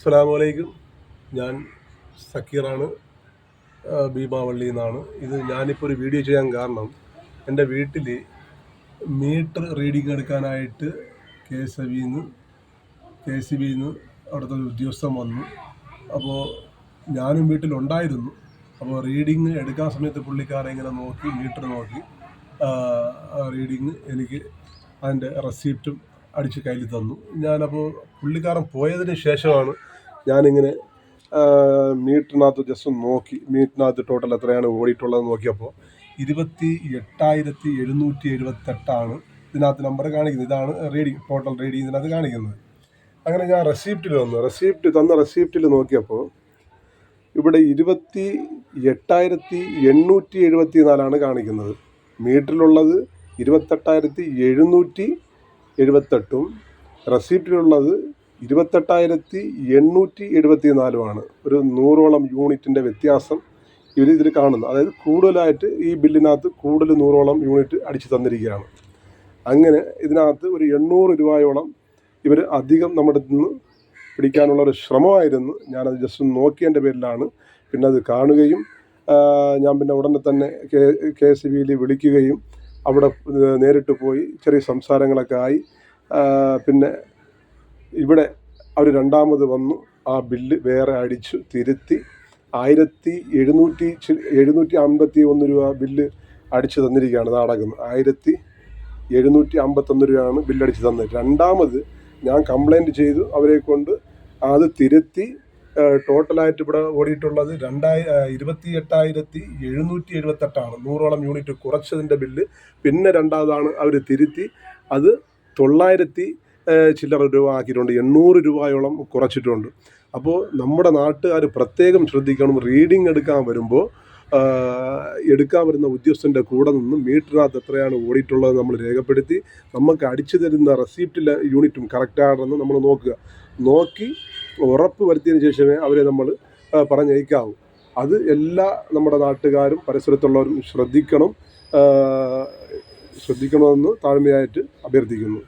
അസ്സലാമലൈക്കും ഞാൻ സക്കീറാണ് ഭീമാവള്ളി എന്നാണ് ഇത് ഞാനിപ്പോൾ ഒരു വീഡിയോ ചെയ്യാൻ കാരണം എന്റെ വീട്ടിൽ മീറ്റർ റീഡിംഗ് എടുക്കാനായിട്ട് കെ എസ് എ ബിന്ന് കെ സി ബിന്ന് അവിടുത്തെ ഒരു ഉദ്യോഗസ്ഥൻ വന്നു. അപ്പോൾ ഞാനും വീട്ടിലുണ്ടായിരുന്നു. അപ്പോൾ റീഡിങ് എടുക്കാൻ സമയത്ത് പുള്ളിക്കാരെ ഇങ്ങനെ നോക്കി മീറ്റർ നോക്കി റീഡിങ് എനിക്ക് അതിന്റെ റെസിപ്റ്റും അടിച്ച് കയ്യിൽ തന്നു. ഞാനപ്പോൾ പുള്ളിക്കാരൻ പോയതിന് ശേഷമാണ് ഞാനിങ്ങനെ മീറ്ററിനകത്ത് ജസ്റ്റ് നോക്കി. മീറ്ററിനകത്ത് ടോട്ടൽ എത്രയാണ് ഓടിയിട്ടുള്ളത് നോക്കിയപ്പോൾ ഇരുപത്തി എട്ടായിരത്തി എഴുന്നൂറ്റി എഴുപത്തെട്ടാണ് ഇതിനകത്ത് നമ്പർ കാണിക്കുന്നത്. ഇതാണ് റീഡിങ് ടോട്ടൽ റീഡിങ് ഇതിനകത്ത് കാണിക്കുന്നത്. അങ്ങനെ ഞാൻ റെസീപ്റ്റിൽ വന്നു. റെസീപ്റ്റ് തന്ന റെസീപ്റ്റിൽ നോക്കിയപ്പോൾ ഇവിടെ ഇരുപത്തി എട്ടായിരത്തി എണ്ണൂറ്റി എഴുപത്തി നാലാണ് കാണിക്കുന്നത്. മീറ്ററിലുള്ളത് ഇരുപത്തെട്ടായിരത്തി എഴുന്നൂറ്റി എഴുപത്തെട്ടും റെസീപ്റ്റിലുള്ളത് ഇരുപത്തെട്ടായിരത്തി എണ്ണൂറ്റി എഴുപത്തി നാലുമാണ് ഒരു നൂറോളം യൂണിറ്റിന്റെ വ്യത്യാസം ഇവർ ഇതിൽ കാണുന്നു അതായത് കൂടുതലായിട്ട് ഈ ബില്ലിനകത്ത് കൂടുതൽ നൂറോളം യൂണിറ്റ് അടിച്ചു തന്നിരിക്കുകയാണ്. അങ്ങനെ ഇതിനകത്ത് ഒരു എണ്ണൂറ് രൂപയോളം ഇവർ അധികം നമ്മുടെ നിന്ന് പിടിക്കാനുള്ള ഒരു ശ്രമമായിരുന്നു. ഞാനത് ജസ്റ്റ് നോക്കിയതിന്റെ പേരിലാണ്. പിന്നെ അത് കാണുകയും ഞാൻ പിന്നെ ഉടനെ തന്നെ കെ കെ എസ് ബിയിൽ വിളിക്കുകയും അവിടെ നേരിട്ട് പോയി ചെറിയ സംസാരങ്ങളൊക്കെ ആയി. പിന്നെ ഇവിടെ അവർ രണ്ടാമത് വന്നു. ആ ബില്ല് വേറെ അടിച്ചു തിരുത്തി. ആയിരത്തി എഴുന്നൂറ്റി എഴുന്നൂറ്റി അമ്പത്തി ഒന്ന് രൂപ ബില്ല് അടിച്ചു തന്നിരിക്കുകയാണ് നാടകം. ആയിരത്തി എഴുന്നൂറ്റി അമ്പത്തൊന്ന് രൂപയാണ് ബില്ലടിച്ച് തന്നത്. രണ്ടാമത് ഞാൻ കംപ്ലൈന്റ് ചെയ്തു. അവരെ കൊണ്ട് അത് തിരുത്തി ടോട്ടലായിട്ട് ഇവിടെ ഓടിയിട്ടുള്ളത് രണ്ടായി ഇരുപത്തി എട്ടായിരത്തി എഴുന്നൂറ്റി എഴുപത്തെട്ടാണ്. നൂറോളം യൂണിറ്റ് കുറച്ചതിന്റെ ബില്ല്. പിന്നെ രണ്ടാമതാണ് അവർ തിരുത്തി. അത് തൊള്ളായിരത്തി ചില്ലറ രൂപ ആക്കിയിട്ടുണ്ട്. എണ്ണൂറ് രൂപയോളം കുറച്ചിട്ടുണ്ട്. അപ്പോൾ നമ്മുടെ നാട്ടുകാർ പ്രത്യേകം ശ്രദ്ധിക്കണം. റീഡിംഗ് എടുക്കാൻ വരുമ്പോൾ എടുക്കാൻ വരുന്ന ഉദ്യോഗസ്ഥന്റെ കൂടെ നിന്ന് മീറ്ററിനകത്ത് എത്രയാണ് ഓടിയിട്ടുള്ളത് നമ്മൾ രേഖപ്പെടുത്തി നമുക്ക് അടിച്ചു തരുന്ന റെസീപ്റ്റിലെ യൂണിറ്റും കറക്റ്റാണെന്ന് നമ്മൾ നോക്കുക. നോക്കി ഉറപ്പ് വരുത്തിയതിന് ശേഷമേ അവരെ നമ്മൾ പറഞ്ഞയക്കാവൂ. അത് എല്ലാ നമ്മുടെ നാട്ടുകാരും പരിസരത്തുള്ളവരും ശ്രദ്ധിക്കണം. ശ്രദ്ധിക്കണമെന്ന് താഴ്മയായിട്ട് അഭ്യർത്ഥിക്കുന്നു.